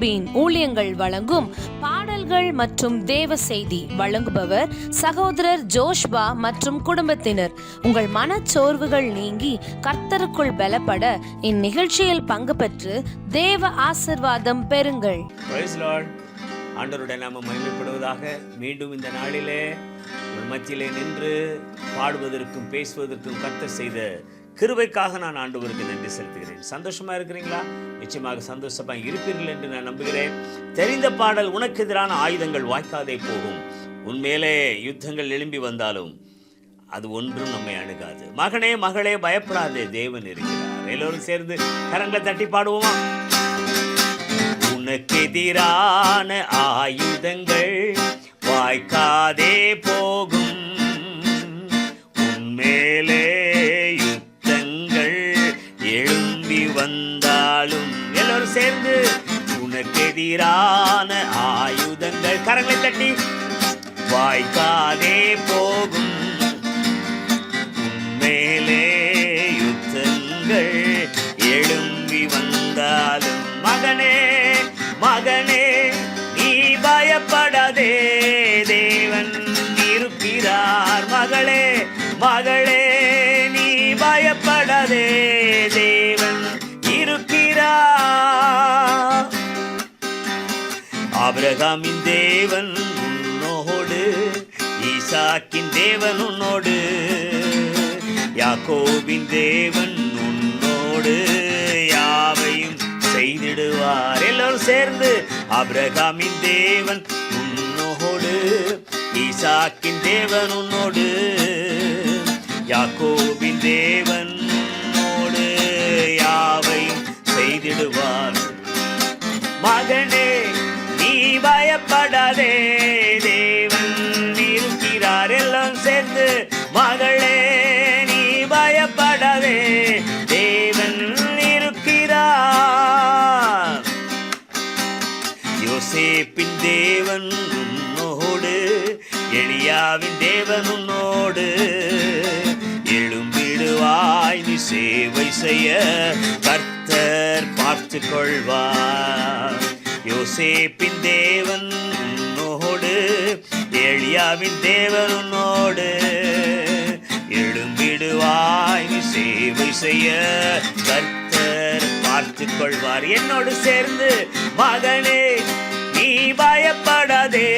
யாக்கோபின் ஊழியங்கள் வழங்கும் பாடல்கள் மற்றும் தேவ செய்தி வழங்குபவர் சகோதரர் ஜோஷ்பா மற்றும் குடும்பத்தினர். உங்கள் மனச்சோர்வுகள் நீங்கி கர்த்தருக்குள் பலப்பட இந்நிகழ்ச்சியில் பங்கு பெற்று தேவ ஆசிர்வாதம் பெறுங்கள். Praise ஆண்டவருடைய நாம மகிமைப்படுவதாக மீண்டும் இந்த நாளிலே மத்தியிலே நின்று பாடுவதற்கும் பேசுவதற்கும் கர்த்தர் செய்த கிருபைக்காக நான் ஆண்டவருக்கு நன்றி செலுத்துகிறேன். சந்தோஷமா இருக்கிறீங்களா? நிச்சயமாக சந்தோஷமா இருப்பீர்கள் என்று நான் நம்புகிறேன். தெரிந்த பாடல் உனக்கு எதிரான ஆயுதங்கள் வாய்க்காதே போகும். உன்மேலே யுத்தங்கள் எழும்பி வந்தாலும் அது ஒன்றும் நம்மை அணுகாது. மகனே மகளே பயப்படாதே தேவன் இருக்கிறார். எல்லோரும் சேர்ந்து கரங்களை தட்டி பாடுவோமா? உனக்கெதிரான ஆயுதங்கள் வாய்க்காதே போகும். சீரான ஆயுதங்கள் கரங்களை தட்டி வாய்க்காதே போகும். மேலே யுத்தங்கள் எழும்பி வந்தாலும் மகனே மகனே நீ பயப்படாதே. தேவன் இருக்கிறார் மகளே மகளே நீ பயப்படாதே. தேவன் ஆபிரகாமின் தேவன் உன்னோடு ஈசாக்கின் தேவன் உன்னோடு யாக்கோபின் தேவன் உன்னோடு யாவையும் செய்திடுவார். எல்லோரும் சேர்ந்து ஆபிரகாமின் தேவன் உன்னோடு ஈசாக்கின் தேவன் உன்னோடு யாக்கோபின் தேவன் உன்னோடு யாவையும் செய்திடுவார். மகனே பயப்படாதே தேவன் இருக்கிறார் எல்லாம் சேர்ந்து மகளே நீ பயப்படாதே தேவன் இருக்கிறார். யோசேப்பின் தேவன் உன்னோடு எளியாவின் தேவன் உன்னோடு எழும்பிடுவாய் நீ சேவை செய்ய கர்த்தர் பார்த்து கொள்வார் யோசேப்பின் தேவன் உன்னோடு எளியாவின் தேவன் உன்னோடு. எழும்பிடுவாய் சேவை செய்ய கர்த்தர் பார்த்து கொள்வார் என்னோடு சேர்ந்து மகனே நீ பயப்படாதே.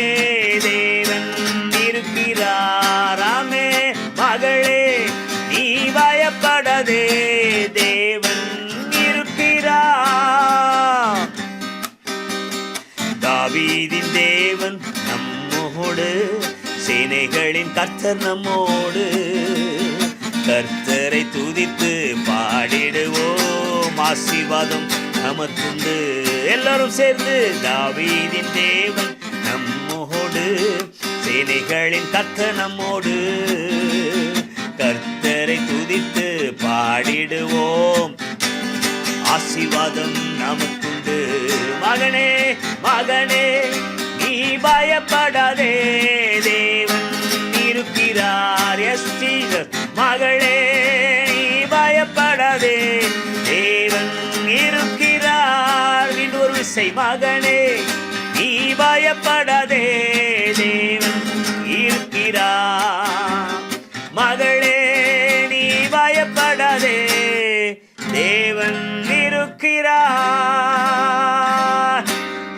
நம்மோடு சேனைகளின் கர்த்தர் நம்மோடு. கர்த்தரை துதித்து பாடிடுவோம். ஆசீர்வாதம் நமக்குண்டு. எல்லாரும் சேர்ந்து தாவீதின் தேவன் நம்மோடு. சேனைகளின் கத்த நம்மோடு. கர்த்தரை துதித்து பாடிடுவோம். ஆசீர்வாதம் நமக்குண்டு. மகனே மகனே நீ பயப்படாதே தேவன். இருக்கிறார் எஸ் மகளே நீ பயப்படாதே தேவன். இருக்கிறார் இன்னொரு விசை மகனே நீ பயப்படாதே தேவன். இருக்கிறார் மகளே நீ பயப்படாதே தேவன். இருக்கிறார்.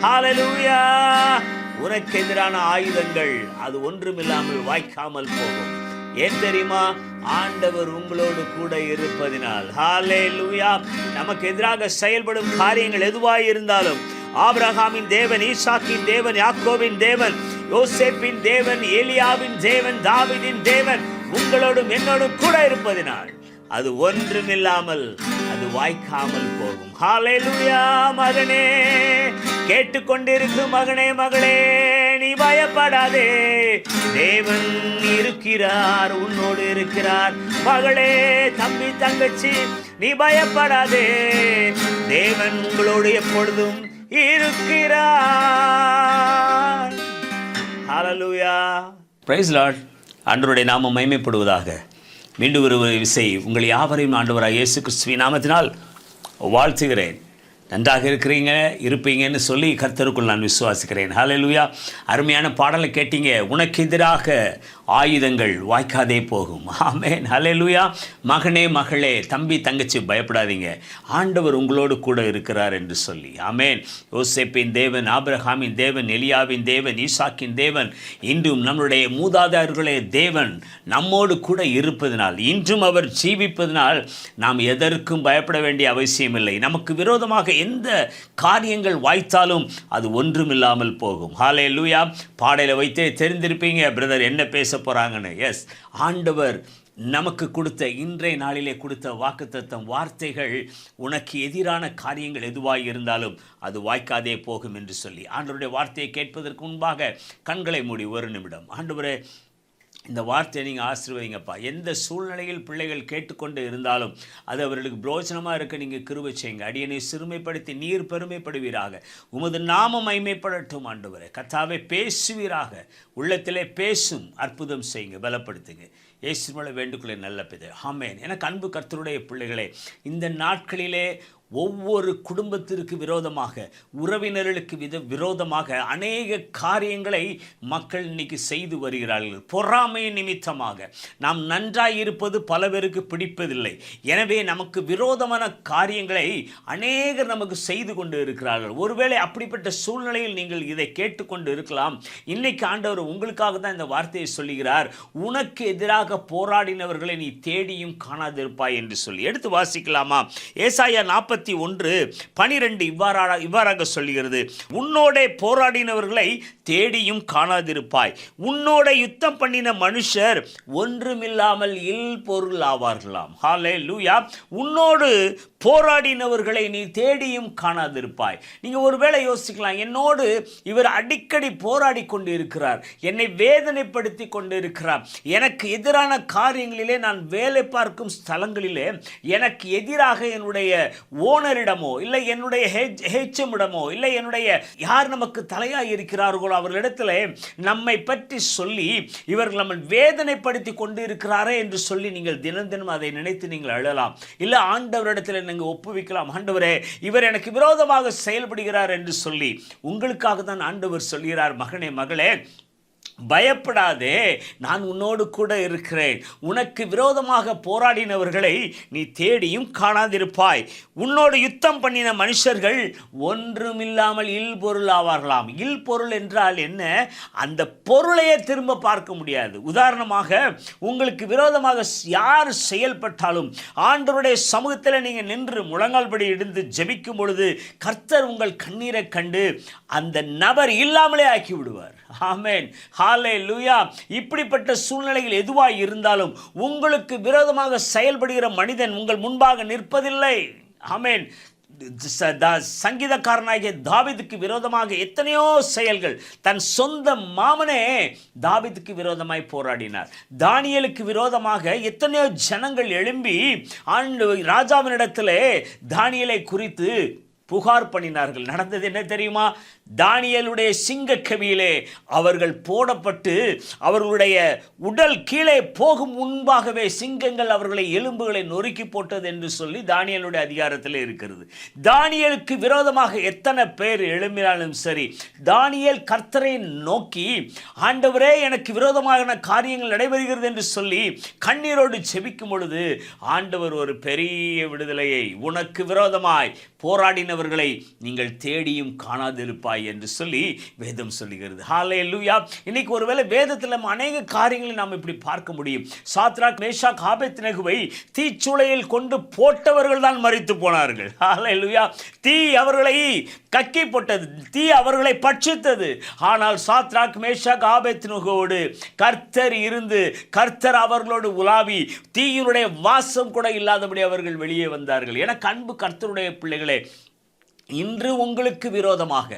Hallelujah. உனக்கு எதிரான ஆயுதங்கள் அது ஒன்றுமில்லாமல் வாய்க்காமல் போகும். ஏன் தெரியுமா? ஆண்டவர் உங்களோடு கூட இருப்பதினால். ஹalleluya. நமக்கு எதிராக செயல்படும் காரியங்கள் எதுவாய் இருந்தாலும் ஆபிரகாமின் தேவன் ஈசாக்கின் தேவன் யாக்கோவின் தேவன் யோசேப்பின் தேவன் ஏலியாவின் தேவன் தாவிதின் தேவன் உங்களோடும் என்னோடும் கூட இருப்பதினால் அது ஒன்றுமில்லாமல் அது வாய்க்காமல் போகும். ஹalleluya மகனே. கேட்டுக்கொண்டிருக்கும் மகனே மகளே நீ பயப்படாதே. தேவன் இருக்கிறார் உன்னோடு இருக்கிறார். மகளே தம்பி தங்கச்சி நீ பயப்படாதே. தேவன் உங்களோடு எப்பொழுதும் இருக்கிறார். ஹalleluya பிரைஸ் லார்ட் ஆண்டவருடைய நாமம் மைமைப்படுவதாக மீண்டும் ஒரு விசை உங்கள் யாவரையும் ஆண்டவராக இயேசு கிறிஸ்துவின் நாமத்தினால் வாழ்த்துகிறேன். நன்றாக இருக்கிறீங்க இருப்பீங்கன்னு சொல்லி கர்த்தருக்குள் நான் விசுவாசிக்கிறேன். ஹலலுயா அருமையான பாடலை கேட்டீங்க. உனக்கு எதிராக ஆயுதங்கள் வாய்க்காதே போகும். ஆமேன் ஹலலுயா மகனே மகளே தம்பி தங்கச்சி பயப்படாதீங்க. ஆண்டவர் உங்களோடு கூட இருக்கிறார் என்று சொல்லி. ஆமேன் யோசேப்பின் தேவன் ஆப்ரஹாமின் தேவன் எலியாவின் தேவன் ஈசாக்கின் தேவன் இன்றும் நம்முடைய மூதாதையர்களே தேவன் நம்மோடு கூட இருப்பதனால் இன்றும் அவர் ஜீவிப்பதனால் நாம் எதற்கும் பயப்பட வேண்டிய அவசியமில்லை. நமக்கு விரோதமாக எந்த காரியங்கள் வாய்த்தாலும் அது ஒன்றுமில்லாமல் போகும். ஹாலே லூயா பாடையில் வைத்தே தெரிந்திருப்பீங்க பிரதர் என்ன பேச போகிறாங்கன்னு எஸ் ஆண்டவர் நமக்கு கொடுத்த இன்றைய நாளிலே கொடுத்த வாக்குத்தத்தம் வார்த்தைகள் உனக்கு எதிரான காரியங்கள் எதுவாக இருந்தாலும் அது வாய்க்காதே போகும் என்று சொல்லி. ஆண்டவருடைய வார்த்தையை கேட்பதற்கு முன்பாக கண்களை மூடி ஒரு நிமிடம். ஆண்டவரே இந்த வார்த்தையை நீங்கள் ஆசிர்வதிங்கப்பா. எந்த சூழ்நிலையில் பிள்ளைகள் கேட்டுக்கொண்டு இருந்தாலும் அது அவர்களுக்கு பிரோஜனமாக இருக்க நீங்கள் கிருபை செய்யுங்க. அடியனை சிறுமைப்படுத்தி நீர் பெருமைப்படுவீராக. உமது நாமம் மைமைப்படட்டும் ஆண்டவரே. கத்தாவை பேசுவீராக. உள்ளத்திலே பேசும் அற்புதம் செய்யுங்க பலப்படுத்துங்க. ஏசுமலை வேண்டுகொள்ள நல்ல பிதை. ஆமேன். எனக்கு அன்பு கர்த்தருடைய பிள்ளைகளே இந்த நாட்களிலே ஒவ்வொரு குடும்பத்திற்கு விரோதமாக உறவினர்களுக்கு வித விரோதமாக அநேக காரியங்களை மக்கள் இன்னைக்கு செய்து வருகிறார்கள். பொறாமை நிமித்தமாக. நாம் நன்றாயிருப்பது பல பேருக்கு பிடிப்பதில்லை. எனவே நமக்கு விரோதமான காரியங்களை அநேகர் நமக்கு செய்து கொண்டு இருக்கிறார்கள். ஒருவேளை அப்படிப்பட்ட சூழ்நிலையில் நீங்கள் இதை கேட்டுக்கொண்டு இருக்கலாம். இன்னைக்கு ஆண்டவர் உங்களுக்காக தான் இந்த வார்த்தையை சொல்லுகிறார். உனக்கு எதிராக போராடினவர்களை நீ தேடியும் காணாதிருப்பாய் என்று சொல்லி. எடுத்து வாசிக்கலாமா? ஏசாயா நாற்பத்தி ஒன்று பனிரெண்டு இவ்வாறாக இவ்வாறாக சொல்லுகிறது. உன்னோட போராடினவர்களை தேடியும் காணாதிருப்பாய். உன்னோட யுத்தம் பண்ணின மனுஷர் ஒன்றுமில்லாமல் இல் பொருள் ஆவார்களாம். ஹாலே லூயா உன்னோடு போராடினவர்களை நீ தேடியும் காணாதிருப்பாய். நீங்கள் ஒருவேளை யோசிக்கலாம் என்னோடு இவர் அடிக்கடி போராடி கொண்டு இருக்கிறார் என்னை வேதனைப்படுத்தி கொண்டு இருக்கிறார் எனக்கு எதிரான காரியங்களிலே நான் வேலை பார்க்கும் ஸ்தலங்களிலே எனக்கு எதிராக என்னுடைய ஓனரிடமோ இல்லை என்னுடைய ஹெச்எம்மிடமோ இல்லை என்னுடைய யார் நமக்கு தலையாக இருக்கிறார்களோ அவர்களிடத்தில் நம்மை பற்றி சொல்லி இவர்கள் நம்ம வேதனைப்படுத்தி கொண்டு இருக்கிறாரே என்று சொல்லி நீங்கள் தினம் தினம் அதை நினைத்து நீங்கள் அழலாம். இல்லை ஆண்டவரிடத்தில் நீங்கள் ஒப்புவிக்கலாம். ஆண்டவரே இவர் எனக்கு விரோதமாக செயல்படுகிறார் என்று சொல்லி உங்களுக்காக தான் ஆண்டவர் சொல்கிறார். மகனே மகளே பயப்படாதே நான் உன்னோடு கூட இருக்கிறேன். உனக்கு விரோதமாக போராடினவர்களை நீ தேடியும் காணாதிருப்பாய். உன்னோடு யுத்தம் பண்ணின மனுஷர்கள் ஒன்றுமில்லாமல் இல் பொருள் ஆவார்களாம். இல் பொருள் என்றால் என்ன? அந்த பொருளையே திரும்ப பார்க்க முடியாது. உதாரணமாக உங்களுக்கு விரோதமாக யார் செயல்பட்டாலும் ஆண்டவருடைய சமூகத்தில் நீங்கள் நின்று முழங்கால்படி இருந்து ஜெபிக்கும் பொழுது கர்த்தர் உங்கள் கண்ணீரை கண்டு அந்த நபர் இல்லாமலே ஆக்கி விடுவார் ஆமேன். ஹாலே லூயா இப்படிப்பட்ட சூழ்நிலையில் எதுவாக இருந்தாலும் உங்களுக்கு விரோதமாக செயல்படுகிற மனிதன் உங்கள் முன்பாக நிற்பதில்லை. ஆமேன். ச- தா- சங்கீதக்காரனாகிய தாவிதுக்கு விரோதமாக எத்தனையோ செயல்கள் தன் சொந்த மாமனே தாவிதுக்கு விரோதமாய் போராடினார். தானியலுக்கு விரோதமாக எத்தனையோ ஜனங்கள் எழும்பி ஆண்டு ராஜாவினிடத்திலே தானியலை குறித்து புகார் பண்ணினார்கள். நடந்தது என்ன தெரியுமா? தானியலுடைய சிங்கக்கவியிலே அவர்கள் போடப்பட்டு அவர்களுடைய உடல் கீழே போகும் முன்பாகவே சிங்கங்கள் அவர்களை எலும்புகளை நொறுக்கி போட்டது என்று சொல்லி தானியலுடைய அதிகாரத்தில் இருக்கிறது. தானியலுக்கு விரோதமாக எத்தனை பேர் எழும்பினாலும் சரி தானியல் கர்த்தரை நோக்கி ஆண்டவரே எனக்கு விரோதமான காரியங்கள் நடைபெறுகிறது என்று சொல்லி கண்ணீரோடு செபிக்கும் பொழுது ஆண்டவர் ஒரு பெரிய விடுதலையை உனக்கு விரோதமாய் போராடினவர்களை நீங்கள் தேடியும் காணாதிருப்பாய் என்று சொல்லி வேதம் சொல்லுகிறது. ஹாலே லூயா இன்னைக்கு ஒருவேளை வேதத்தில் நம்ம அநேக காரியங்களை நாம் இப்படி பார்க்க முடியும். சாத்ராக் மேஷாக் ஆபேத் நகுவை தீச்சுளையில் கொண்டு போட்டவர்கள் தான் மறித்து போனார்கள். ஹாலே லூயா தீ அவர்களை கக்கி போட்டது. தீ அவர்களை பட்சித்தது. ஆனால் சாத்ராக் மேஷாக் ஆபேத் நகுவோடு கர்த்தர் இருந்து கர்த்தர் அவர்களோடு உலாவி தீயினுடைய வாசம் கூட இல்லாதபடி அவர்கள் வெளியே வந்தார்கள். என அன்பு கர்த்தருடைய பிள்ளைகளே இன்று உங்களுக்கு விரோதமாக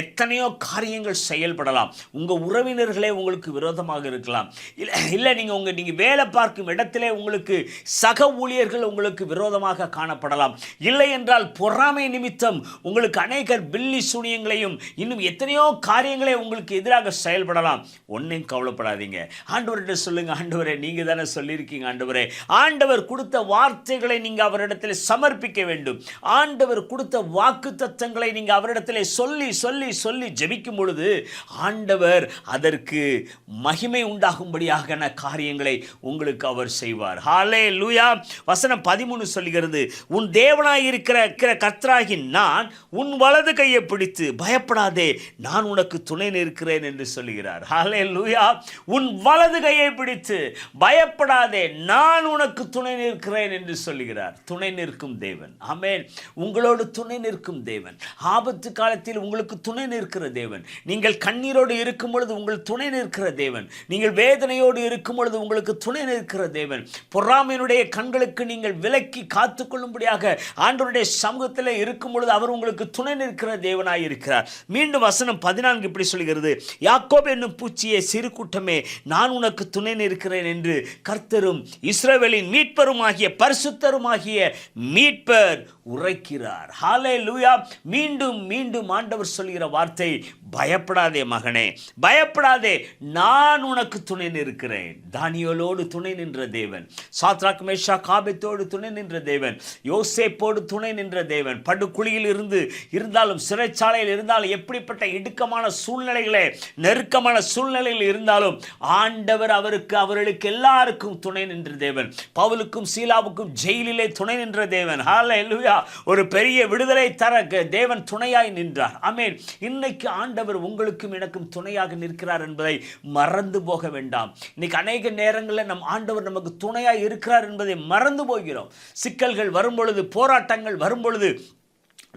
எத்தனையோ காரியங்கள் செயல்படலாம். உங்கள் உறவினர்களே உங்களுக்கு விரோதமாக இருக்கலாம். இல்லை இல்லை நீங்கள் உங்கள் நீங்கள் வேலை பார்க்கும் இடத்திலே உங்களுக்கு சக ஊழியர்கள் உங்களுக்கு விரோதமாக காணப்படலாம். இல்லை என்றால் பொறாமை நிமித்தம் உங்களுக்கு அநேகர் பில்லி சூனியங்களையும் இன்னும் எத்தனையோ காரியங்களே உங்களுக்கு எதிராக செயல்படலாம். ஒன்றையும் கவலைப்படாதீங்க. ஆண்டவர்கிட்ட சொல்லுங்க ஆண்டவரே நீங்கள் தானே சொல்லியிருக்கீங்க ஆண்டவரே. ஆண்டவர் கொடுத்த வார்த்தைகளை நீங்கள் அவரிடத்தில் சமர்ப்பிக்க வேண்டும். ஆண்டவர் கொடுத்த வாக்கு வாக்குத்தத்தங்களை நீங்கள் அவரிடத்திலே சொல்லி சொல்லி சொல்லி ஜெபிக்கும் பொழுது ஆண்டவர் அதற்கு மகிமை உண்டாகும்படியாக காரியங்களை உங்களுக்கு அவர் செய்வார். ஹாலே லூயா வசனம் பதிமூணு சொல்லுகிறது உன் தேவனாய் இருக்கிற இருக்கிற நான் உன் வலது கையை பிடித்து பயப்படாதே நான் உனக்கு துணை நிற்கிறேன் என்று சொல்லுகிறார். ஹாலே லூயா உன் வலது கையை பிடித்து பயப்படாதே நான் உனக்கு துணை நிற்கிறேன் என்று சொல்லுகிறார். துணை நிற்கும் தேவன். ஆமேன் உங்களோடு துணை நிற்கும் தேவன். ஆபத்து காலத்தில் உங்களுக்கு துணை நிற்கிற தேவன். நீங்கள் கண்ணீரோடு இருக்கும் பொழுது உங்கள் துணை நிற்கிற தேவன். நீங்கள் வேதனையோடு இருக்கும் பொழுது உங்களுக்கு துணை நிற்கிற தேவன். பொறாமையினுடைய கண்களுக்கு நீங்கள் விலக்கி காத்துக்கொள்ளும்படியாக ஆண்டவருடைய சமூகத்தில் இருக்கும் பொழுது அவர் உங்களுக்கு துணை நிற்கிற தேவனாய் இருக்கிறார் மீண்டும் வசனம் பதினான்கு இப்படி சொல்கிறது. யாக்கோப் என்னும் பூச்சியே சிறு கூட்டமே நான் உனக்கு துணை நிற்கிறேன் என்று கர்த்தரும் இஸ்ரவேலின் மீட்பருமாகிய பரிசுத்தருமாகிய மீட்பர் உரைக்கிறார். ஹாலே லூயா மீண்டும் மீண்டும் ஆண்டவர் சொல்கிற வார்த்தை பயப்படாதே மகனே பயப்படாதே நான் உனக்கு துணை நிற்கிறேன். தானியலோடு துணை நின்ற தேவன் சாத்ராக் மேஷா காபத்தோடு துணை நின்ற தேவன் யோசேப்போடு துணை நின்ற தேவன். படுகுழியில் இருந்து இருந்தாலும் சிறைச்சாலையில் இருந்தாலும் எப்படிப்பட்ட இடுக்கமான சூழ்நிலைகளே நெருக்கமான சூழ்நிலையில் இருந்தாலும் ஆண்டவர் அவருக்கு அவர்களுக்கு எல்லாருக்கும் துணை நின்ற தேவன். பவுலுக்கும் சீலாவுக்கும் ஜெயிலிலே துணை நின்ற தேவன். ஹalleluya ஒரு பெரிய விடுதலை தர தேவன் துணையாய் நின்றார். அமேன் இன்னைக்கு ஆண்டவர் உங்களுக்கும் எனக்கும் துணையாக நிற்கிறார் என்பதை மறந்து போக வேண்டாம். இன்னைக்கு அநேக நேரங்களில் நம் ஆண்டவர் நமக்கு துணையாக இருக்கிறார் என்பதை மறந்து போகிறோம். சிக்கல்கள் வரும்பொழுது போராட்டங்கள் வரும்பொழுது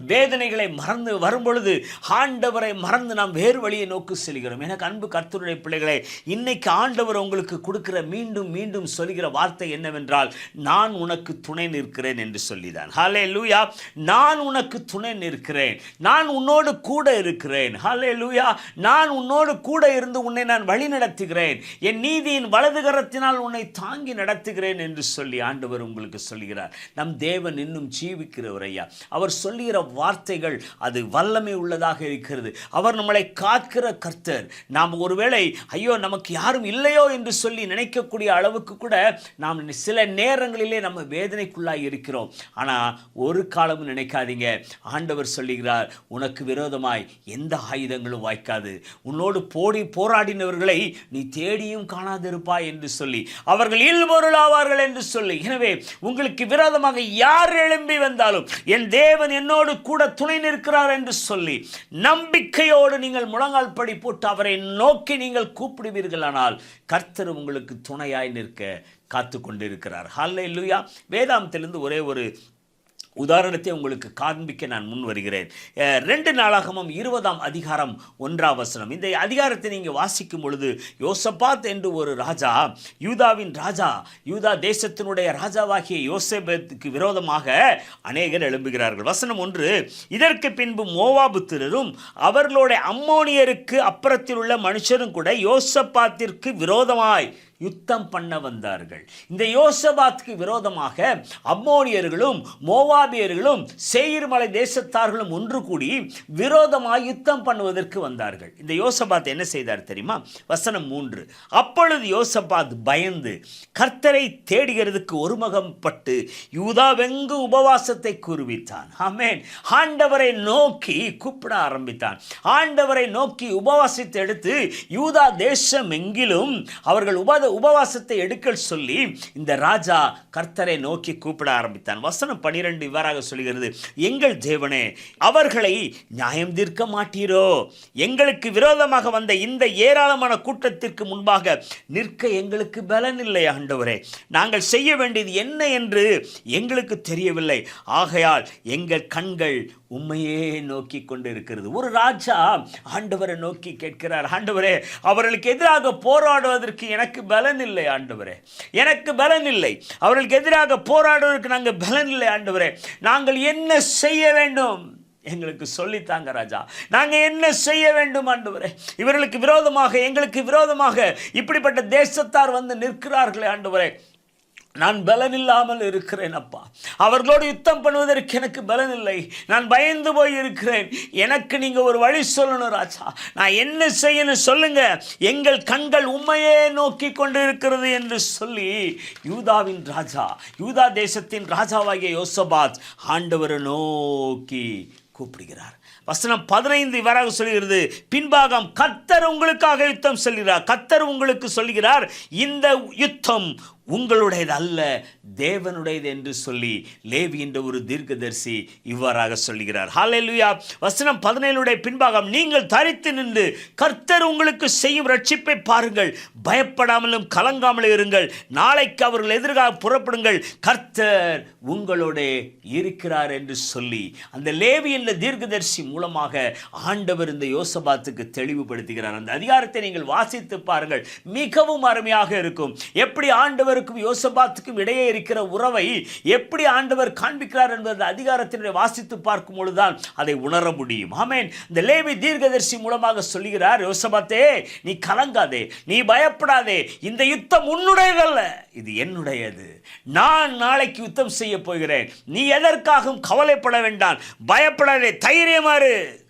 வேதனைகளை மறந்து வரும்பொழுது ஆண்டவரை மறந்து நாம் வேறு வழியை நோக்கி செல்கிறோம். எனக்கு அன்பு கர்த்தருடைய பிள்ளைகளை இன்னைக்கு ஆண்டவர் உங்களுக்கு கொடுக்கிற மீண்டும் மீண்டும் சொல்கிற வார்த்தை என்னவென்றால் நான் உனக்கு துணை நிற்கிறேன் என்று சொல்லிதான். ஹலே லூயா நான் உனக்கு துணை நிற்கிறேன். நான் உன்னோடு கூட இருக்கிறேன். ஹலே லூயா நான் உன்னோடு கூட இருந்து உன்னை நான் வழி நடத்துகிறேன். என் நீதியின் வலது கரத்தினால் உன்னை தாங்கி நடத்துகிறேன் என்று சொல்லி ஆண்டவர் உங்களுக்கு சொல்கிறார். நம் தேவன் இன்னும் ஜீவிக்கிறவர் ஐயா. அவர் சொல்லுகிற வார்த்தைகள் அது வல்லமை உள்ளதாக இருக்கிறது. அவர் நம்மளை காக்கிற கர்த்தர். நாம் ஒருவேளை ஐயோ நமக்கு யாரும் இல்லையோ என்று சொல்லி நினைக்கக்கூடிய அளவுக்கு கூட நாம் சில நேரங்களிலே நம்ம வேதனைக்குள்ளாய் இருக்கிறோம். ஆனால் ஒரு காலமும் நினைக்காதீங்க. ஆண்டவர் சொல்லுகிறார் உனக்கு விரோதமாய் எந்த ஆயுதங்களும் வாய்க்காது. உன்னோடு போடி போராடினவர்களை நீ தேடியும் காணாதிருப்பாய் என்று சொல்லி அவர்கள் இல்பொருளாவார்கள் என்று சொல்லி எனவே உங்களுக்கு விரோதமாக யார் எழும்பி வந்தாலும் என் தேவன் என்னோடு கூட துணை நிற்கிறார் என்று சொல்லி நம்பிக்கையோடு நீங்கள் முழங்கால் படி போட்டு அவரை நோக்கி நீங்கள் கூப்பிடுவீர்களானால் கர்த்தர் உங்களுக்கு துணையாய் நிற்க காத்து கொண்டிருக்கிறார் ஹால்ல லூயா வேதாந்திலிருந்து ஒரே ஒரு உதாரணத்தை உங்களுக்கு காண்பிக்க நான் முன் வருகிறேன். ரெண்டு நாளாகமும் இருபதாம் அதிகாரம் ஒன்றாம் வசனம். இந்த அதிகாரத்தை நீங்கள் வாசிக்கும் பொழுது யோசபாத் என்று ஒரு ராஜா யூதாவின் ராஜா யூதா தேசத்தினுடைய ராஜாவாகிய யோசபத்துக்கு விரோதமாக அநேகர் எழும்புகிறார்கள். வசனம் ஒன்று இதற்கு பின்பு மோவாபுத்திரரும் அவர்களோட அம்மோனியருக்கு அப்புறத்தில் உள்ள மனுஷரும் கூட யோசபாத்திற்கு விரோதமாய் யுத்தம் பண்ண வந்தார்கள். இந்த யோசபாத்துக்கு விரோதமாக அம்மோனியர்களும் மோவாபியர்களும் சேயிர் மலை தேசத்தார்களும் ஒன்று கூடி விரோதமாக யுத்தம் பண்ணுவதற்கு வந்தார்கள். இந்த யோசபாத் என்ன செய்தார் தெரியுமா? வசனம் மூன்று. அப்பொழுது யோசபாத் பயந்து கர்த்தரை தேடுகிறதுக்கு ஒருமுகப்பட்டு யூதாவெங்கு உபவாசத்தை கூறுவித்தான். ஆமேன். ஆண்டவரை நோக்கி கூப்பிட ஆரம்பித்தான். ஆண்டவரை நோக்கி உபவாசத்தை எடுத்து யூதா தேசம் எங்கிலும் அவர்கள் உபத உபவாசத்தை எடுக்கல் சொல்லி இந்த ராஜா கர்த்தரை நோக்கி கூப்பிட ஆரம்பித்தான். வசனம் பனிரெண்டு இவ்வாறாக சொல்கிறது எங்கள் தேவனே அவர்களை நியாயம் தீர்க்க மாட்டீரோ? எங்களுக்கு விரோதமாக வந்த இந்த ஏராளமான கூட்டத்திற்கு முன்பாக நிற்க எங்களுக்கு பலன் இல்லை ஆண்டவரே. நாங்கள் செய்ய வேண்டியது என்ன என்று எங்களுக்கு தெரியவில்லை. ஆகையால் எங்கள் கண்கள் உண்மையே நோக்கி கொண்டு இருக்கிறது ஒரு ராஜா ஆண்டவரை நோக்கி கேட்கிறார். ஆண்டவரே அவர்களுக்கு எதிராக போராடுவதற்கு எனக்கு பலன் இல்லை ஆண்டவரே. எனக்கு பலன் இல்லை அவர்களுக்கு எதிராக போராடுவதற்கு நாங்கள் பலன் இல்லை ஆண்டவரே. நாங்கள் என்ன செய்ய வேண்டும்? எங்களுக்கு சொல்லித்தாங்க ராஜா. நாங்கள் என்ன செய்ய வேண்டும் ஆண்டவரே? இவர்களுக்கு விரோதமாக எங்களுக்கு விரோதமாக இப்படிப்பட்ட தேசத்தார் வந்து நிற்கிறார்களே ஆண்டவரே. நான் பலன் இல்லாமல் இருக்கிறேன் அப்பா. அவர்களோடு யுத்தம் பண்ணுவதற்கு எனக்கு பலன் இல்லை நான் பயந்து போய் இருக்கிறேன் எனக்கு நீங்கள் ஒரு வழி சொல்லணும் ராஜா. நான் என்ன செய்யணும் சொல்லுங்க. எங்கள் கண்கள் உண்மையே நோக்கி கொண்டு இருக்கிறது என்று சொல்லி யூதாவின் ராஜா யூதா தேசத்தின் ராஜாவாகிய யோசபாத் ஆண்டவரை நோக்கி கூப்பிடுகிறார். வசனம் பதினைந்து இவ்வாறாக சொல்கிறது. பின்பாகம் கத்தர் உங்களுக்காக யுத்தம் சொல்கிறார். கத்தர் உங்களுக்கு சொல்கிறார் இந்த யுத்தம் உங்களுடையது அல்ல தேவனுடையது என்று சொல்லி லேவி என்ற ஒரு தீர்க்கதரிசி இவ்வாறாக சொல்கிறார் ஹாலேலுயா வசனம் பதினேழுடைய பின்பாகம் நீங்கள் தரித்து நின்று கர்த்தர் உங்களுக்கு செய்யும் ரட்சிப்பை பாருங்கள். பயப்படாமலும் கலங்காமலும் இருங்கள். நாளைக்கு அவர்கள் எதிர்கால புறப்படுங்கள். கர்த்தர் உங்களோட இருக்கிறார் என்று சொல்லி. அந்த லேவி என்ற தீர்க்கதரிசி மூலமாக ஆண்டவர் இந்த யோசபாத்துக்கு தெளிவுபடுத்துகிறார். அந்த அதிகாரத்தை நீங்கள் வாசித்து பாருங்கள். மிகவும் அருமையாக இருக்கும். எப்படி ஆண்டவர் ஆண்டவருக்கும் யோசபாத்துக்கும் இடையே இருக்கிற உறவை எப்படி ஆண்டவர் காண்பிக்கிறார் என்பது அதிகாரத்தினுடைய வாசித்து பார்க்கும் பொழுதுதான் அதை உணர முடியும். ஆமேன். இந்த லேவி தீர்க்கதர்சி மூலமாக சொல்லுகிறார் யோசபாத்தே நீ கலங்காதே நீ பயப்படாதே இந்த யுத்தம் உன்னுடையதல்ல. இது என்னுடையது. நான் நாளைக்கு யுத்தம் செய்ய போகிறேன். நீ எதற்காகவும் கவலைப்பட வேண்டாம். பயப்படாதே தைரியமாறு.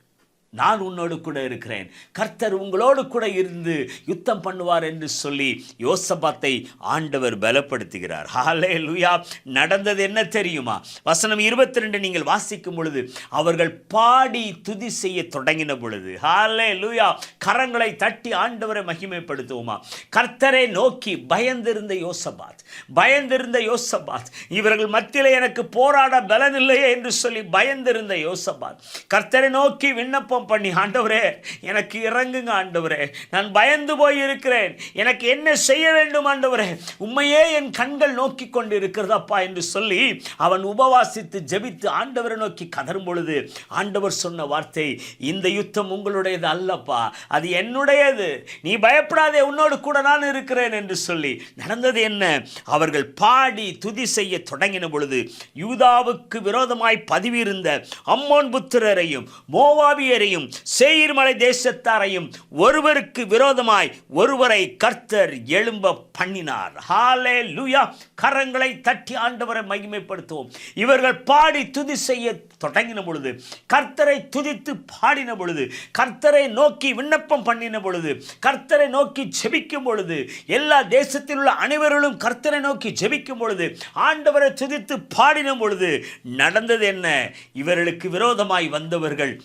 நான் உன்னோடு கூட இருக்கிறேன். கர்த்தர் உங்களோடு கூட இருந்து யுத்தம் பண்ணுவார் என்று சொல்லி யோசபாத்தை ஆண்டவர் பலப்படுத்துகிறார். ஹாலே லுயா நடந்தது என்ன தெரியுமா? வசனம் இருபத்தி ரெண்டு நீங்கள் வாசிக்கும் பொழுது அவர்கள் பாடி துதி செய்ய தொடங்கின பொழுது. ஹாலே லுயா கரங்களை தட்டி ஆண்டவரை மகிமைப்படுத்துவோமா? கர்த்தரை நோக்கி பயந்திருந்த யோசபாத் பயந்திருந்த யோசபாத் இவர்கள் மத்தியில் எனக்கு போராட பலன் இல்லையே என்று சொல்லி பயந்திருந்த யோசபாத் கர்த்தரை நோக்கி விண்ணப்பம் பண்ணி ஆண்டவரே எனக்கு இறங்குங்க ஆண்டவரே. நான் பயந்து போய் இருக்கிறேன் எனக்கு என்ன செய்ய வேண்டும் ஆண்டவரே? உண்மையே என் கண்கள் நோக்கி கொண்டு இருக்கிறதப்பா என்று சொல்லி அவன் உபவாசித்து ஜெபித்து ஆண்டவரை நோக்கி கதரும் பொழுது ஆண்டவர் சொன்ன வார்த்தை இந்த யுத்தம் உங்களுடையது அல்லப்பா. அது என்னுடையது. நீ பயப்படாதே உன்னோடு கூட நான் இருக்கிறேன் என்று சொல்லி. நடந்தது என்ன? அவர்கள் பாடி துதி செய்ய தொடங்கின பொழுது யூதாவுக்கு விரோதமாய் பதிவிருந்த அம்மோன் புத்திரரையும் மோவாபியரையும் சேயிர் மலை தேசத்தாரையும் ஒருவருக்கு விரோதமாய் ஒருவரை கர்த்தர் எழும்ப பண்ணினார். ஹாலே லூயா கரங்களை தட்டி ஆண்டவரை மகிமைப்படுத்துவோம். இவர்கள் பாடி துதி செய்ய தொடங்கின பொழுது கர்த்தரை துதித்து பாடின பொழுது கர்த்தரை நோக்கி விண்ணப்பம் பண்ணின பொழுது கர்த்தரை நோக்கி ஜெபிக்கும் பொழுது எல்லா தேசத்தில் உள்ள அனைவர்களும் கர்த்தரை நோக்கி ஜெபிக்கும் பொழுது ஆண்டவரை துதித்து பாடின பொழுது நடந்தது என்ன? இவர்களுக்கு விரோதமாய் வந்தவர்கள்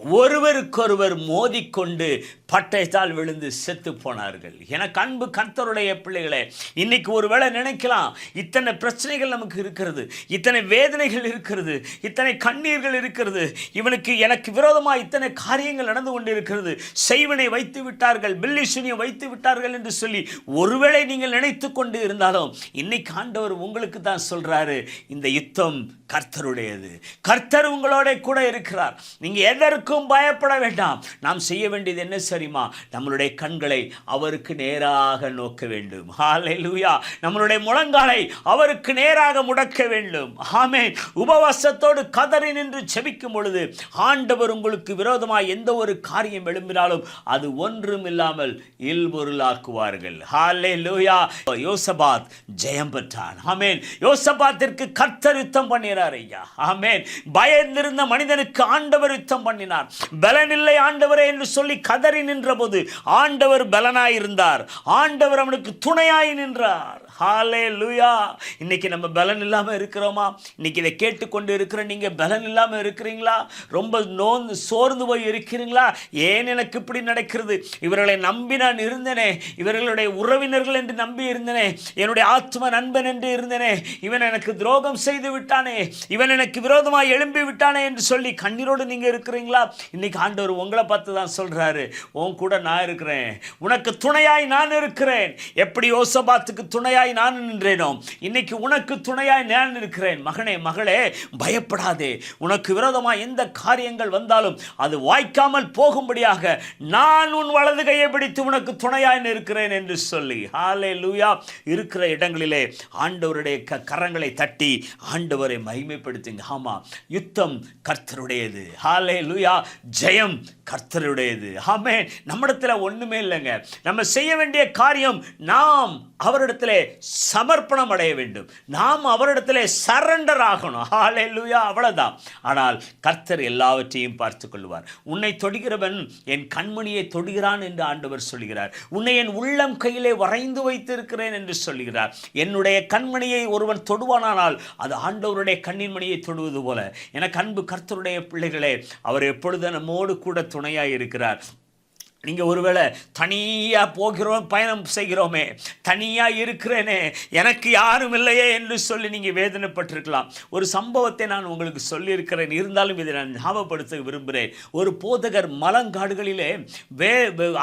ஒருவருக்கொருவர் மோதிக்கொண்டு பட்டயத்தால் விழுந்து செத்து போனார்கள். எனக்கு அன்பு கர்த்தருடைய பிள்ளைகளே இன்னைக்கு ஒருவேளை நினைக்கலாம் இத்தனை பிரச்சனைகள் நமக்கு இருக்கிறது இத்தனை வேதனைகள் இருக்கிறது இத்தனை கண்ணீர்கள் இருக்கிறது இவனுக்கு எனக்கு விரோதமாக இத்தனை காரியங்கள் நடந்து கொண்டு இருக்கிறது செய்வனை வைத்து விட்டார்கள் பில்லி சுனியை வைத்து விட்டார்கள் என்று சொல்லி ஒருவேளை நீங்கள் நினைத்து கொண்டு இருந்தாலும் இன்னைக்கு ஆண்டவர் உங்களுக்கு தான் சொல்றாரு இந்த யுத்தம் கர்த்தருடையது. கர்த்தர் உங்களோட கூட இருக்கிறார். நீங்கள் எதற்கும் பயப்பட வேண்டாம். நாம் செய்ய வேண்டியது என்ன சரிமா நம்மளுடைய கண்களை அவருக்கு நேராக நோக்க வேண்டும். ஹalleluya நம்மளுடைய முழங்காலை அவருக்கு நேராக முடக்க வேண்டும். ஆமே உபவாசத்தோடு கதறி நின்று செபிக்கும் பொழுது ஆண்டவர் உங்களுக்கு விரோதமாக எந்த ஒரு காரியம் எழும்பினாலும் அது ஒன்றும் இல்லாமல் இல்பொருளாக்குவார்கள். ஹாலே லூயா யோசபாத் ஜெயம் பெற்றான். ஆமேன் யோசபாத்திற்கு கர்த்தர் யுத்தம் பண்ணினார் ஐயா. ஆமேன் பயந்திருந்த மனிதனுக்கு ஆண்டவர் யுத்தம் பண்ணினார். பலன் இல்லை ஆண்டவரே என்று சொல்லி கதறி நின்றபோது ஆண்டவர் பலனாய் இருந்தார். ஆண்டவர் அவனுக்கு துணையாய் நின்றார். ஹாலே லூயா இன்னைக்கு நம்ம பலன் இல்லாமல் இருக்கிறோமா? இன்னைக்கு இதை கேட்டுக்கொண்டு இருக்கிற நீங்கள் பலன் இல்லாமல் இருக்கிறீங்களா? ரொம்ப நோந்து சோர்ந்து போய் இருக்கிறீங்களா? ஏன் எனக்கு இப்படி நடக்கிறது? இவர்களை நம்பி நான் இருந்தேனே. இவர்களுடைய உறவினர்கள் என்று நம்பி இருந்தேனே. என்னுடைய ஆத்ம நண்பன் என்று இருந்தேனே. இவன் எனக்கு துரோகம் செய்து விட்டானே. இவன் எனக்கு விரோதமாக எழும்பி விட்டானே என்று சொல்லி கண்ணீரோடு நீங்கள் இருக்கிறீங்களா? இன்னைக்கு ஆண்டவர் உங்களை பார்த்து தான் சொல்கிறாரு உன் கூட நான் இருக்கிறேன். உனக்கு துணையாய் நான் இருக்கிறேன். எப்படி யோசபாத்துக்கு துணையாய் நான் நின்றேனோ இன்னைக்கு உனக்கு துணையாய் நான் இருக்கிறேன் மகனே மகளே பயப்படாதே. உனக்கு விரோதமாக எந்த காரியங்கள் வந்தாலும் அது வாய்க்காமல் போகும்படியாக நான் உன் வலது கையை பிடித்து உனக்கு துணையாய் இருக்கிறேன் என்று சொல்லி ஹாலே லூயா இருக்கிற இடங்களிலே ஆண்டவருடைய க கரங்களை தட்டி ஆண்டவரை மகிமைப்படுத்துங்க. ஆமாம் யுத்தம் கர்த்தருடையது. ஹாலே லூயா ஜெயம் கர்த்தருடையது. ஆமே நம்மிடத்தில் ஒன்றுமே இல்லைங்க. நம்ம செய்ய வேண்டிய காரியம் நாம் அவரிடத்திலே சமர்ப்பணம் அடைய வேண்டும். நாம் அவரிடத்திலே சரண்டர் ஆகணும். ஹalleluya அவ்வளோதான் ஆனால் கர்த்தர் எல்லாவற்றையும் பார்த்து கொள்வார். உன்னை தொடுகிறவன் என் கண்மணியை தொடுகிறான் என்று ஆண்டவர் சொல்கிறார். உன்னை என் உள்ளம் கையிலே வரைந்து வைத்திருக்கிறேன் என்று சொல்கிறார். என்னுடைய கண்மணியை ஒருவன் தொடுவானானால் அது ஆண்டவருடைய கண்ணின் மணியை தொடுவது போல. எனக்கு அன்பு கர்த்தருடைய பிள்ளைகளே அவர் எப்பொழுது நம்மோடு கூட துணையாய் இருக்கிறார் நீங்கள் ஒருவேளை தனியாக போகிறோம் பயணம் செய்கிறோமே தனியாக இருக்கிறேனே எனக்கு யாரும் இல்லையே என்று சொல்லி நீங்கள் வேதனைப்பட்டிருக்கலாம். ஒரு சம்பவத்தை நான் உங்களுக்கு சொல்லியிருக்கிறேன். இருந்தாலும் இதை நான் ஞாபகப்படுத்த விரும்புகிறேன். ஒரு போதகர் மலங்காடுகளிலே வே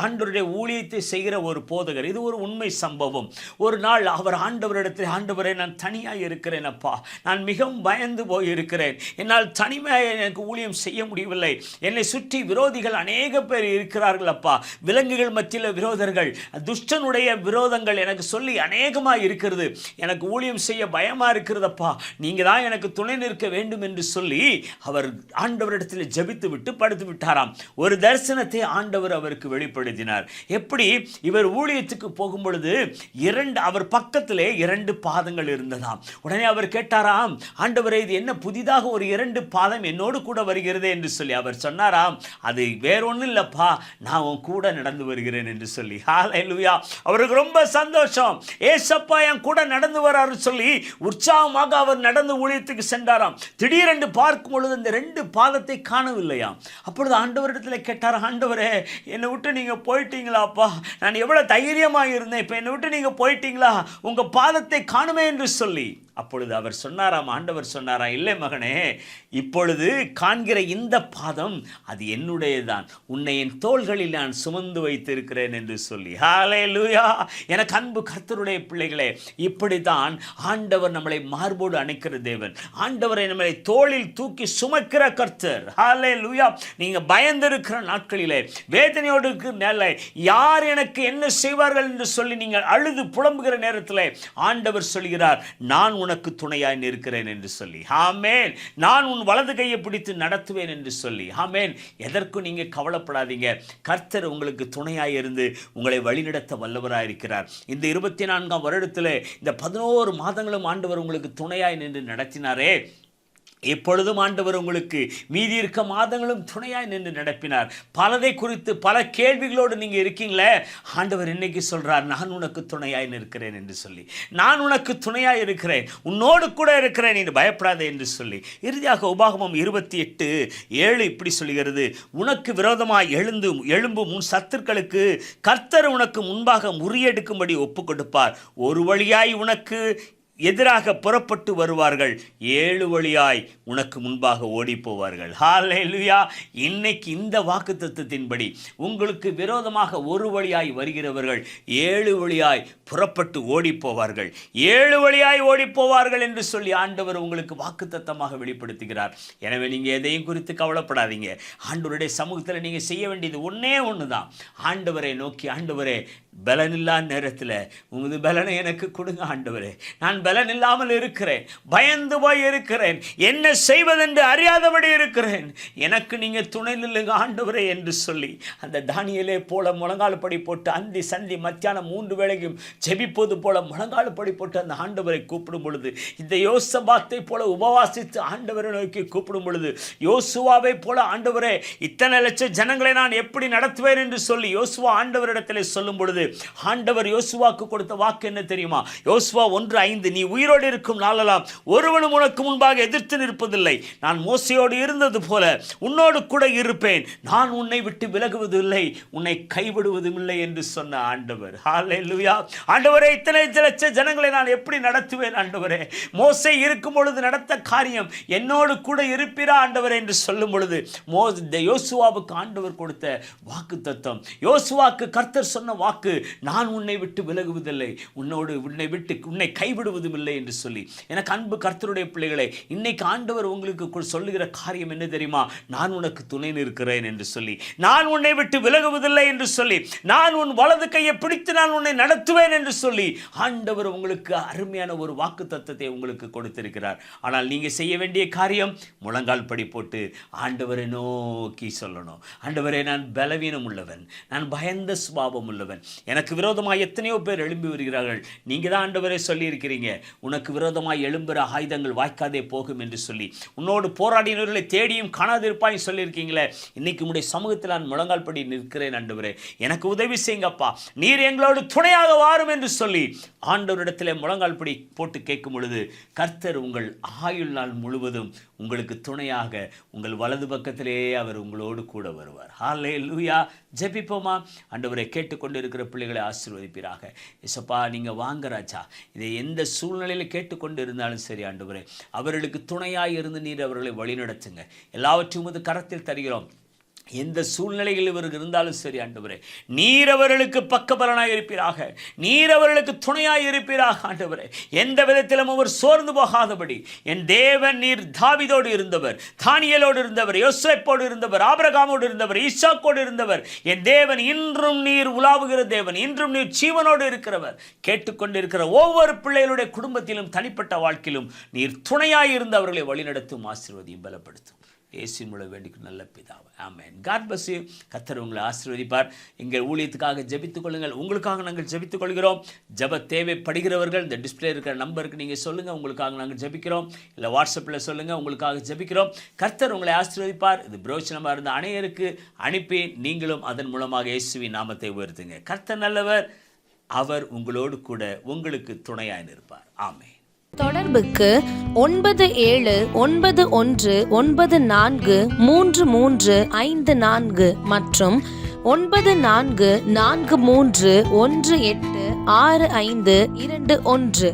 ஆண்டவருடைய ஊழியத்தை செய்கிற ஒரு போதகர். இது ஒரு உண்மை சம்பவம். ஒரு நாள் அவர் ஆண்டவரிடத்தில் ஆண்டவரே நான் தனியாக இருக்கிறேன் அப்பா. நான் மிகவும் பயந்து போயிருக்கிறேன். என்னால் தனிமையாக எனக்கு ஊழியம் செய்ய முடியவில்லை. என்னை சுற்றி விரோதிகள் அநேக பேர் இருக்கிறார்கள் அப்பா. அப்பா விலங்குகள் மத்தியில் விரோதர்கள். துஷ்டனுடைய விரோதங்கள் எனக்கு சொல்லி அநேகமாக இருக்கிறது. எனக்கு ஊழியம் செய்ய பயமாக இருக்கிறதப்பா. நீங்கள் தான் எனக்கு துணை நிற்க வேண்டும் என்று சொல்லி அவர் ஆண்டவரிடத்தில் ஜபித்து விட்டு படுத்து விட்டாராம். ஒரு தரிசனத்தை ஆண்டவர் அவருக்கு வெளிப்படுத்தினார். எப்படி? இவர் ஊழியத்துக்கு போகும் பொழுது இரண்டு அவர் பக்கத்திலே இரண்டு பாதங்கள் இருந்ததாம். உடனே அவர் கேட்டாராம் ஆண்டவரே இது என்ன புதிதாக ஒரு இரண்டு பாதம் என்னோடு கூட வருகிறது? என்று சொல்லி அவர் சொன்னாராம் அது வேறொன்றும் இல்லைப்பா. நான் உன் கூட நடந்து வருகிறேன் என்று சொல்லி. ஹalleluya அவருக்கு ரொம்ப சந்தோஷம். ஏசப்பா என் கூட நடந்து வராரு சொல்லி உற்சாகமாக அவர் நடந்து ஊழியத்துக்கு சென்றாராம். திடீரென்று பார்க்கும் பொழுது அந்த ரெண்டு பாதத்தை காணவில்லையாம் அப்பொழுது ஆண்டவரிடத்தில் கேட்டார் ஆண்டவரே என்னை விட்டு நீங்கள் போயிட்டீங்களாப்பா? நான் எவ்வளோ தைரியமாக இருந்தேன். இப்போ என்னை விட்டு நீங்கள் போயிட்டீங்களா? உங்கள் பாதத்தை காணுமே என்று சொல்லி. அப்பொழுது அவர் சொன்னாராம் ஆண்டவர் சொன்னாராம் இல்லை மகனே இப்பொழுது காண்கிற இந்த பாதம் அது என்னுடையதான் உன்னை என் தோள்களில் நான் சுமந்து வைத்திருக்கிறேன் என்று சொல்லி. ஹாலே லூயா எனக்கு அன்பு கர்த்தருடைய பிள்ளைகளே இப்படித்தான் ஆண்டவர் நம்மளை மார்போடு அணைக்கிற தேவன். ஆண்டவரை நம்மளை தோளில் தூக்கி சுமக்கிற கர்த்தர். ஹாலே லூயா நீங்க பயந்திருக்கிற நாட்களிலே வேதனையோடு இருக்கிற யார் எனக்கு என்ன செய்வார்கள் என்று சொல்லி நீங்கள் அழுது புலம்புகிற நேரத்தில் ஆண்டவர் சொல்கிறார் நான் உனக்கு துணையாய் நிற்கிறேன் என்று சொல்லி. ஹாமேன் நான் உன் வலது கையை பிடித்து நடத்துவேன் என்று சொல்லி. ஹாமேன் எதற்கும் நீங்கள் கவலைப்படாதீங்க. கர்த்தர் உங்களுக்கு துணையாய் இருந்து உங்களை வழிநடத்த வல்லவராக இருக்கிறார். இந்த இருபத்தி நான்காம் வருடத்தில் இந்த பதினோரு மாதங்களும் ஆண்டவர் உங்களுக்கு துணையாய் நின்று நடத்தினாரே. எப்பொழுதும் ஆண்டவர் உங்களுக்கு மீதி இருக்க மாதங்களும் துணையாய் நின்று நடப்பினார். பலதை குறித்து பல கேள்விகளோடு நீங்கள் இருக்கீங்களே ஆண்டவர் இன்னைக்கு சொல்கிறார் நான் உனக்கு துணையாய் நிற்கிறேன் என்று சொல்லி. நான் உனக்கு துணையாய் இருக்கிறேன் உன்னோடு கூட இருக்கிறேன் நீ பயப்படாதே என்று சொல்லி. இறுதியாக உபாகமம் இருபத்தி எட்டு ஏழு இப்படி சொல்கிறது உனக்கு விரோதமாய் எழுந்து எழும்பும் உன் சத்துருக்களுக்கு கர்த்தர் உனக்கு முன்பாக முறியெடுக்கும்படி ஒப்பு கொடுப்பார் ஒரு வழியாய் உனக்கு எதிராக புறப்பட்டு வருவார்கள். ஏழு வழியாய் உனக்கு முன்பாக ஓடி போவார்கள் ஹalleluya. இன்னைக்கு இந்த வாக்குத்தத்தத்தின்படி உங்களுக்கு விரோதமாக ஒரு வழியாய் வருகிறவர்கள் ஏழு வழியாய் புறப்பட்டு ஓடி போவார்கள் ஏழு வழியாய் ஓடி போவார்கள் என்று சொல்லி ஆண்டவர் உங்களுக்கு வாக்குத்தத்தமாக வெளிப்படுத்துகிறார். எனவே நீங்கள் எதையும் குறித்து கவலைப்படாதீங்க. ஆண்டவருடைய சமூகத்தில் நீங்கள் செய்ய வேண்டியது ஒன்றே ஒன்று தான் ஆண்டவரை நோக்கி ஆண்டவரே பலனில்லா நேரத்தில் உமது பலனை எனக்கு கொடுங்க ஆண்டவரே. நான் பலன் இல்லாமல் இருக்கிறேன் பயந்து போய் இருக்கிறேன் என்ன செய்வதென்று அறியாதபடி இருக்கிறேன். எனக்கு நீங்கள் துணை நில்லுங்க ஆண்டவரே என்று சொல்லி அந்த தானியலே போல முழங்கால் படி போட்டு அந்தி சந்தி மத்தியானம் மூன்று வேளையும் ஜெபிப்பது போல முழங்கால் படி போட்டு அந்த ஆண்டவரை கூப்பிடும் பொழுது இந்த யோசபாத்தை போல உபவாசித்து ஆண்டவரை நோக்கி கூப்பிடும் பொழுது யோசுவாவை போல ஆண்டவரே இத்தனை லட்சம் ஜனங்களை நான் எப்படி நடத்துவேன் என்று சொல்லி யோசுவா ஆண்டவரிடத்தில் சொல்லும் பொழுது ஆண்டவர் யோசுவாக்கு கொடுத்த வாக்கு என்ன தெரியுமா? யோசுவா ஒன்று ஐந்து நீ உயிரோடு இருக்கும் நாளெல்லாம் ஒருவனும் உனக்கு முன்பாக எதிர்த்து நிற்பதில்லை. நான் மோசையோடு இருந்தது போல உன்னோடு கூட இருப்பேன். நான் உன்னை விட்டு விலகுவதில்லை. உன்னை கைவிடுவதும் இல்லை என்று சொன்ன ஆண்டவர். ஹalleluya ஆண்டவரே இத்தனை லட்ச ஜனங்களை நான் எப்படி நடத்துவேன் ஆண்டவரே? மோசை இருக்கும் பொழுது நடத்த காரியம் என்னோடு கூட இருப்பீரா ஆண்டவரே என்று சொல்லும் பொழுது மோ இந்த யோசுவாவுக்கு ஆண்டவர் கொடுத்த வாக்கு தத்துவம் யோசுவாக்கு கர்த்தர் சொன்ன வாக்கு பொழுது நான் உன்னை விட்டு விலகுவதில்லை. உன்னோடு உன்னை விட்டு உன்னை கைவிடுவதும் இல்லை என்று சொல்லி. எனக்கு அன்பு கர்த்தருடைய பிள்ளைகளை இன்னைக்கு ஆண்டவர் உங்களுக்கு சொல்லுகிற காரியம் என்ன தெரியுமா? நான் உனக்கு துணை நிற்கிறேன் என்று சொல்லி. நான் உன்னை விட்டு விலகுவதில்லை என்று சொல்லி. நான் உன் வலது கையை பிடித்து நான் உன்னை நடத்துவேன் என்று சொல்லி. ஆண்டவர் உங்களுக்கு அருமையான ஒரு வாக்கு தத்துவத்தை உங்களுக்கு கொடுத்திருக்கிறார். ஆனால் நீங்க செய்ய வேண்டிய காரியம் முழங்கால் படி போட்டு ஆண்டவரை நோக்கி சொல்லணும். ஆண்டவரே நான் பலவீனம் உள்ளவன் நான் பயந்த சுபாவம் உள்ளவன் எனக்கு விரோதமாக எத்தனையோ பேர் எழும்பி வருகிறார்கள். நீங்கள் தான் ஆண்டவரே சொல்லியிருக்கிறீங்க. உனக்கு விரோதமாக எழும்புகிற ஆயுதங்கள் வாய்க்காதே போகும் என்று சொல்லி. உன்னோடு போராடினவர்களை தேடியும் காணாதிருப்பாயும் சொல்லியிருக்கீங்களே. இன்னைக்கு உடைய சமூகத்தில் நான் முழங்கால் படி நிற்கிறேன் ஆண்டவரே. எனக்கு உதவி செய்யுங்கப்பா. நீர் எங்களோடு துணையாக வாரும் என்று சொல்லி ஆண்டவரிடத்தில் முழங்கால் படி போட்டு கேட்கும் பொழுது கர்த்தர் உங்கள் ஆயுள் நாள் முழுவதும் உங்களுக்கு துணையாக உங்கள் வலது பக்கத்திலேயே அவர் உங்களோடு கூட வருவார். ஹாலே லூயா ஜெபிப்போமா? ஆண்டவரை கேட்டுக்கொண்டு இருக்கிற பிள்ளைகளை ஆசீர்வதிப்பீராக. இசப்பா நீங்கள் வாங்க ராஜா. இதை எந்த சூழ்நிலையில் கேட்டுக்கொண்டு இருந்தாலும் சரி ஆண்டவரே. அவர்களுக்கு துணையாக இருந்து நீர் அவர்களை வழிநடத்துங்க. எல்லாவற்றையும் வந்து கரத்தில் தருகிறோம். எந்த சூழ்நிலையில் இவருக்கு இருந்தாலும் சரி ஆண்டவரே. நீர் அவர்களுக்கு பக்கபலனாய் இருப்பீராக. நீர் அவர்களுக்கு துணையாய் இருப்பீராக ஆண்டவரே. எந்த விதத்திலும் அவர் சோர்ந்து போகாதபடி. என் தேவன் நீர் தாவிதோடு இருந்தவர் தானியலோடு இருந்தவர் யோசேப்போடு இருந்தவர் ஆபரகாமோடு இருந்தவர் ஈசாக்கோடு இருந்தவர். என் தேவன் இன்றும் நீர் உலாவுகிற தேவன் இன்றும் நீர் ஜீவனோடு இருக்கிறவர். கேட்டுக்கொண்டிருக்கிற ஒவ்வொரு பிள்ளைகளுடைய குடும்பத்திலும் தனிப்பட்ட வாழ்க்கையிலும் நீர் துணையாக இருந்து அவர்களை வழிநடத்தும் ஆசீர்வதியும் பலப்படுத்தும். இயேசுவின் மூலம் வேண்டிக்கும் நல்ல பிதாவை. ஆமேன். காட் பஸ் கத்தர் உங்களை ஆசீர்வதிப்பார். எங்கள் ஊழியத்துக்காக ஜெபித்துக் கொள்ளுங்கள். உங்களுக்காக நாங்கள் ஜெபித்துக் கொள்கிறோம். ஜப தேவைப்படுகிறவர்கள் இந்த டிஸ்பிளே இருக்கிற நம்பருக்கு நீங்கள் சொல்லுங்கள் உங்களுக்காக நாங்கள் ஜெபிக்கிறோம். இல்லை வாட்ஸ்அப்பில் சொல்லுங்கள் உங்களுக்காக ஜெபிக்கிறோம். கர்த்தர் உங்களை ஆசீர்வதிப்பார். இது பிரோச்சனமாக இருந்த அனைவருக்கு அனுப்பி நீங்களும் அதன் மூலமாக இயேசுவின் நாமத்தை உயர்த்துங்க. கர்த்தர் நல்லவர். அவர் உங்களோடு கூட உங்களுக்கு துணையாக இருப்பார் ஆமே தொடர்புக்கு ஒன்பது ஏழு ஒன்பது ஒன்று ஒன்பது நான்கு மூன்று மூன்று ஐந்து நான்கு மற்றும் ஒன்பது நான்கு நான்கு மூன்று ஒன்று எட்டு ஆறு ஐந்து இரண்டு ஒன்று.